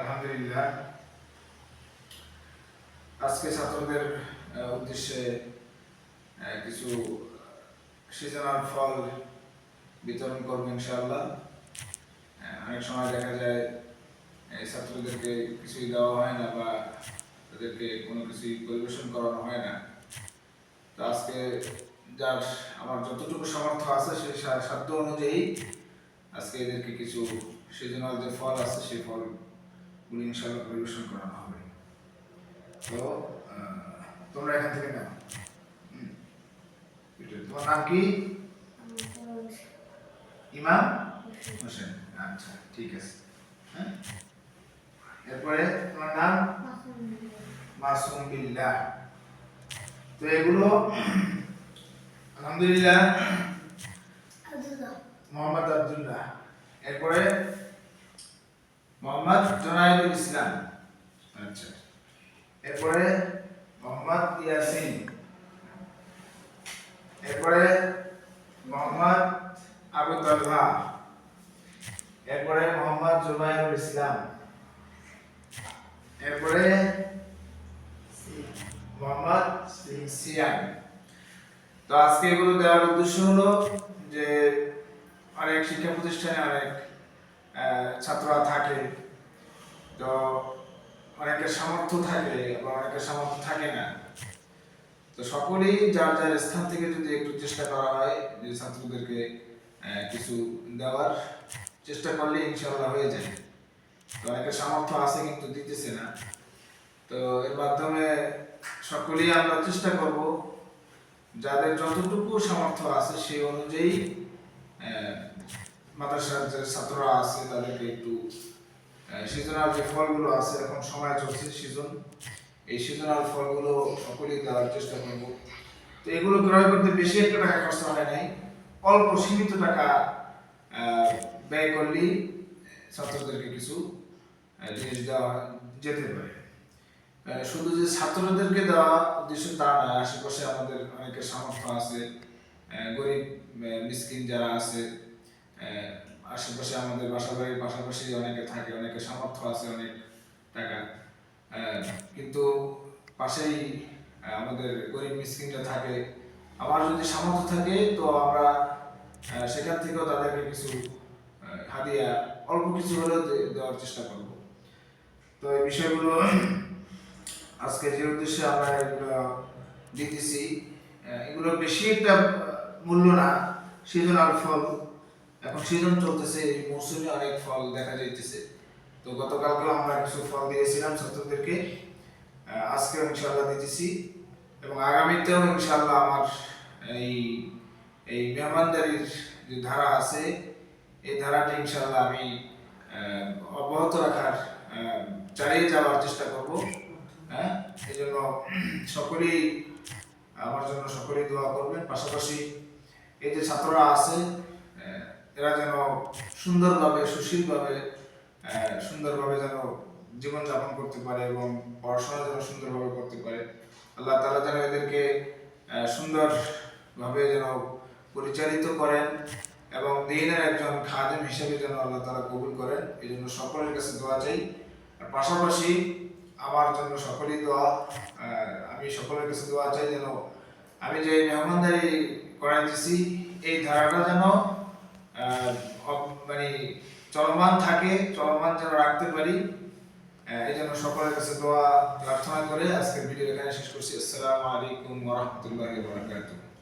আলহামদুলিল্লাহ। আজকে ছাত্রদের উদ্দেশ্যে কিছু সিজনাল ফল বিতরণ করব ইনশাআল্লাহ। অনেক সময় দেখা যায় ছাত্রদেরকে কিছুই দেওয়া হয় না বা তাদেরকে কোনো কিছুই পরিবেশন করানো হয় না। তো আজকে যার, আমার যতটুকু সামর্থ্য আছে সেই সাধ্য অনুযায়ী আজকে এদেরকে কিছু সিজনাল যে ফল আছে সেই ফলগুলি ইনশাআল্লাহ পরিবেশন করানো হবে। তো তোমরা এখান থেকে নাও। তোমার নাম কি? ইমাম হোসেন। আচ্ছা ঠিক আছে। হ্যাঁ? এরপরে তোমার নাম? মাসুম বিল্লাহ। তো এগুলো আলহামদুলিল্লাহ। মোহাম্মদ আব্দুল্লাহ। এরপরে মোহাম্মদ জোনায়েদুল ইসলাম। আচ্ছা। এরপরে মোহাম্মদ ইয়াসিন। এরপরে মোহাম্মদ আবু তালহা। এরপরে মোহাম্মদ জুবাইরুল ইসলাম। এরপরে মোহাম্মদ সিয়াম তো আজকে এগুলো দেওয়ার উদ্দেশ্য হলো যে অনেক শিক্ষা প্রতিষ্ঠানে অনেক ছাত্ররা থাকে। তো অনেকের সামর্থ্য থাকে বা অনেকের সামর্থ্য থাকে না। তো সকলেই যার যার স্থান থেকে যদি একটু চেষ্টা করা হয় যে ছাত্রদেরকে কিছু দেওয়ার চেষ্টা করলে ইনশাল্লাহ হয়ে যায়। তো অনেকের সামর্থ্য আছে কিন্তু দিতেছে না। তো এর মাধ্যমে সকলেই আমরা চেষ্টা করব, যাদের যতটুকু সামর্থ্য আছে সেই অনুযায়ী মাদ্রাসার যে ছাত্ররা আছে তাদেরকে একটু সিজনাল যে ফলগুলো আছে, এখন সময় চলছে সিজন এই সিজনাল ফলগুলো সকলেই দেওয়ার চেষ্টা করব। তো এগুলো ক্রয় করতে বেশি একটা টাকা খরচ হয় নাই। অল্প সীমিত টাকা ব্যয় করলেই ছাত্রদেরকে কিছু জিনিস দেওয়া যেতে পারে। শুধু যে ছাত্রদেরকে দেওয়া উদ্দেশ্য তা নয় আশেপাশে আমাদের অনেকের সামর্থ্য আছে। গরিব মিসকিন যারা আছে আশেপাশে আমাদের বাসা বাড়ির পাশাপাশি অনেকে থাকে অনেকে সামর্থ্য আছে অনেক টাকা। আহ, কিন্তু পাশেই আমাদের গরিব মিসকিনরা থাকে। আমার যদি সামর্থ্য থাকে তো আমরা সেখান থেকেও তাদেরকে কিছু হাদিয়া অল্প কিছু হলেও দেওয়ার চেষ্টা করব। তো এই বিষয়গুলো আজকে যে উদ্দেশ্যে আমরা এগুলো দিতেছি এগুলো বেশি একটা মূল্য না সিজনাল ফল এখন সিজন চলতেছে এই মৌসুমে অনেক ফল দেখা যাইতেছে। তো গতকালকেও আমরা কিছু ফল দিয়েছিলাম ছাত্রদেরকে। আহ, আজকেও ইনশাল্লাহ দিতেছি। এবং আগামীতেও ইনশাল্লাহ আমার এই এই মেহমানদারির যে ধারা আছে এই ধারাটি ইনশাল্লাহ আমি অব্যাহত রাখার চালিয়ে যাওয়ার চেষ্টা করব। হ্যাঁ এই জন্য সকলেই আমার জন্য সকলেই দোয়া করবেন। পাশাপাশি এই যে ছাত্ররা আছে এরা যেন সুন্দরভাবে, সুশীলভাবে সুন্দরভাবে যেন জীবনযাপন করতে পারে এবং পড়াশোনা যেন সুন্দরভাবে করতে পারে। আল্লাহ তালা যেন এদেরকে সুন্দরভাবে যেন পরিচালিত করেন এবং দিনের একজন খাদেম হিসেবে যেন আল্লাহ তালা কবুল করেন এই জন্য সকলের কাছে দোয়া চাই। আর পাশাপাশি আমার জন্য সকলেই দোয়া আমি সকলের কাছে দোয়া চাই যেন আমি যে মেহমানদারি করাইতেছি, এই ধারাটা যেন মানে চলমান থাকে, চলমান যেন রাখতে পারি। এই জন্য সকলের কাছে দোয়া প্রার্থনা করে আজকের ভিডিও এখানে শেষ করছি। আসসালামু আলাইকুম ওয়া রাহমাতুল্লাহি ওয়া বারাকাতুহু।